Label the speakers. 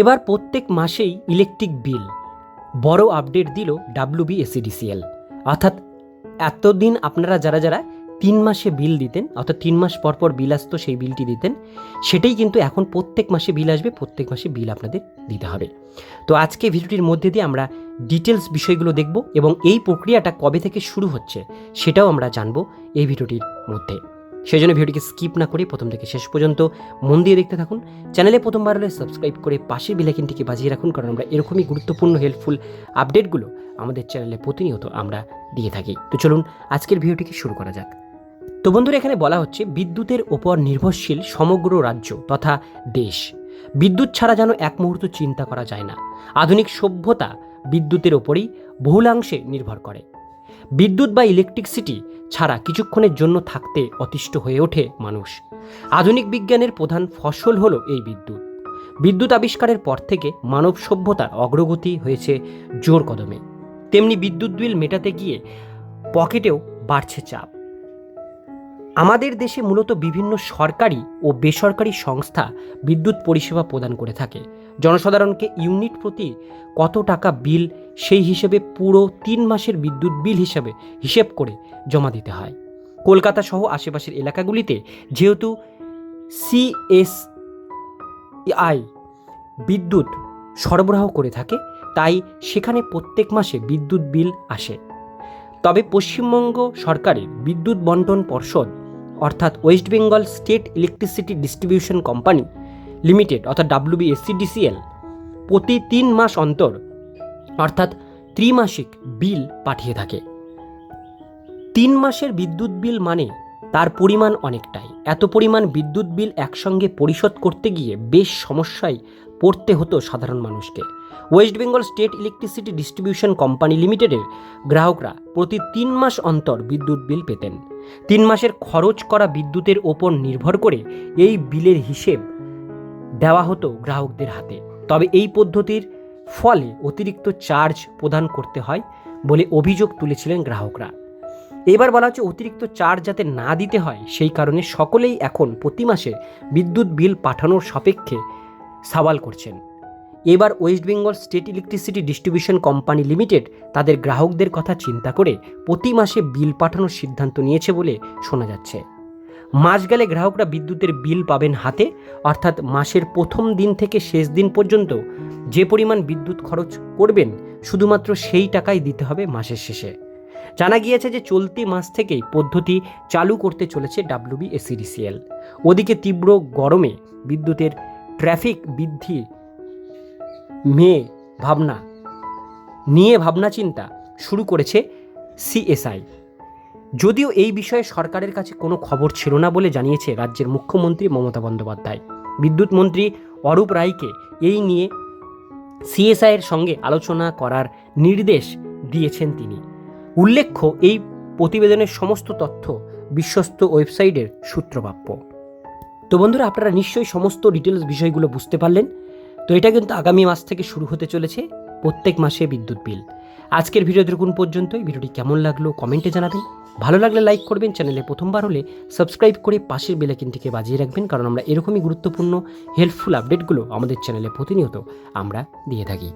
Speaker 1: এবার প্রত্যেক মাসেই ইলেকট্রিক বিল। বড় আপডেট দিল ডাব্লিউবি এসিডিসিএল। অর্থাৎ এতদিন আপনারা যারা যারা তিন মাসে বিল দিতেন, অর্থাৎ তিন মাস পর পর বিল আসতো, সেই বিলটি দিতেন, সেটাই কিন্তু এখন প্রত্যেক মাসে বিল আসবে, প্রত্যেক মাসে বিল আপনাদের দিতে হবে। তো আজকে ভিডিওটির মধ্যে দিয়ে আমরা ডিটেলস বিষয়গুলো দেখব এবং এই প্রক্রিয়াটা কবে থেকে শুরু হচ্ছে, সেটাও আমরা জানব এই ভিডিওটির মধ্যে। সেই জন্য ভিডিওটিকে স্কিপ না করে প্রথম থেকে শেষ পর্যন্ত মন দিয়ে দেখতে থাকুন। চ্যানেলে প্রথমবার হলে সাবস্ক্রাইব করে পাশের বিলাকিনটিকে বাজিয়ে রাখুন, কারণ আমরা এরকমই গুরুত্বপূর্ণ হেল্পফুল আপডেটগুলো আমাদের চ্যানেলে প্রতিনিয়ত আমরা দিয়ে থাকি। তো চলুন আজকের ভিডিওটিকে শুরু করা যাক। তো বন্ধুরা, এখানে বলা হচ্ছে বিদ্যুতের ওপর নির্ভরশীল সমগ্র রাজ্য তথা দেশ। বিদ্যুৎ ছাড়া যেন এক মুহূর্ত চিন্তা করা যায় না। আধুনিক সভ্যতা বিদ্যুতের ওপরেই বহুলাংশে নির্ভর করে। বিদ্যুৎ বা ইলেকট্রিসিটি ছাড়া কিছুক্ষণের জন্য থাকতে অতিষ্ঠ হয়ে ওঠে মানুষ। আধুনিক বিজ্ঞানের প্রধান ফসল হলো এই বিদ্যুৎ। বিদ্যুৎ আবিষ্কারের পর থেকে মানব সভ্যতার অগ্রগতি হয়েছে জোর কদমে। তেমনি বিদ্যুৎ বিল মেটাতে গিয়ে পকেটেও বাড়ছে চাপ। আমাদের দেশে মূলত বিভিন্ন সরকারি ও বেসরকারি সংস্থা বিদ্যুৎ পরিষেবা প্রদান করে থাকে। জনসাধারণকে ইউনিট প্রতি কত টাকা বিল, সেই হিসেবে পুরো তিন মাসের বিদ্যুৎ বিল হিসাবে হিসেব করে জমা দিতে হয়। কলকাতা সহ আশেপাশের এলাকাগুলিতে যেহেতু সিএসআই বিদ্যুৎ সরবরাহ করে থাকে, তাই সেখানে প্রত্যেক মাসে বিদ্যুৎ বিল আসে। তবে পশ্চিমবঙ্গ সরকারের বিদ্যুৎ বন্টন পর্ষদ অর্থাৎ West Bengal State Electricity Distribution Company Limited অর্থাৎ ডাব্লিউবিএসসিডিসিএল প্রতি তিন মাস অন্তর, অর্থাৎ ত্রিমাসিক বিল পাঠিয়ে থাকে। তিন মাসের বিদ্যুৎ বিল মানে তার পরিমাণ অনেকটাই। এত পরিমাণ বিদ্যুৎ বিল একসঙ্গে পরিশোধ করতে গিয়ে বেশ সমস্যায় পড়তে হতো সাধারণ মানুষকে। West Bengal State Electricity Distribution Company লিমিটেডের গ্রাহকরা প্রতি তিন মাস অন্তর বিদ্যুৎ বিল পেতেন। তিন মাসের খরচ করা বিদ্যুতের ওপর নির্ভর করে এই বিলের হিসেব দেওয়া হতো গ্রাহকদের হাতে। তবে এই পদ্ধতির ফলে অতিরিক্ত চার্জ প্রদান করতে হয় বলে অভিযোগ তুলেছিলেন গ্রাহকরা। এবার বলা হচ্ছে অতিরিক্ত চার্জ যাতে না দিতে হয়, সেই কারণে সকলেই এখন প্রতি মাসে বিদ্যুৎ বিল পাঠানোর সাপেক্ষে সওয়াল করছেন। এবার West Bengal State Electricity Distribution Company Limited তাদের গ্রাহকদের কথা চিন্তা করে প্রতি মাসে বিল পাঠানোর সিদ্ধান্ত নিয়েছে বলে শোনা যাচ্ছে। মাস গেলে গ্রাহকরা বিদ্যুতের বিল পাবেন হাতে, অর্থাৎ মাসের প্রথম দিন থেকে শেষ দিন পর্যন্ত যে পরিমাণ বিদ্যুৎ খরচ করবেন, শুধুমাত্র সেই টাকাই দিতে হবে মাসের শেষে। জানা গিয়েছে যে চলতি মাস থেকেই পদ্ধতি চালু করতে চলেছে ডাব্লিউবি এসিডিসিএল ওদিকে তীব্র গরমে বিদ্যুতের ট্রাফিক বৃদ্ধি মেয়ে ভাবনা, নিয়ে ভাবনা চিন্তা শুরু করেছে সিএসআই। যদিও এই বিষয়ে সরকারের কাছে কোনো খবর ছিল না বলে জানিয়েছে রাজ্যের মুখ্যমন্ত্রী মমতা বন্দ্যোপাধ্যায়। বিদ্যুৎ মন্ত্রী অরূপ রায়কে এই নিয়ে সিএসআইয়ের সঙ্গে আলোচনা করার নির্দেশ দিয়েছেন তিনি। উল্লেখ্য, এই প্রতিবেদনের সমস্ত তথ্য বিশ্বস্ত ওয়েবসাইটের সূত্রপ্রাপ্য। তো বন্ধুরা, আপনারা নিশ্চয়ই সমস্ত ডিটেলস বিষয়গুলো বুঝতে পারলেন। তো এটা কিন্তু আগামী মাস থেকে শুরু হতে চলেছে প্রত্যেক মাসে বিদ্যুৎ বিল। আজকের ভিডিও দেখুন পর্যন্তই। ভিডিওটি কেমন লাগল কমেন্টে জানাবেন। ভালো লাগলে লাইক করবেন, চ্যানেলে প্রথমবার হলে সাবস্ক্রাইব করে পাশের বেলাকিনটিকে বাজিয়ে রাখবেন, কারণ আমরা এরকমই গুরুত্বপূর্ণ হেল্পফুল আপডেটগুলো আমাদের চ্যানেলে প্রতিনিয়ত আমরা দিয়ে থাকি।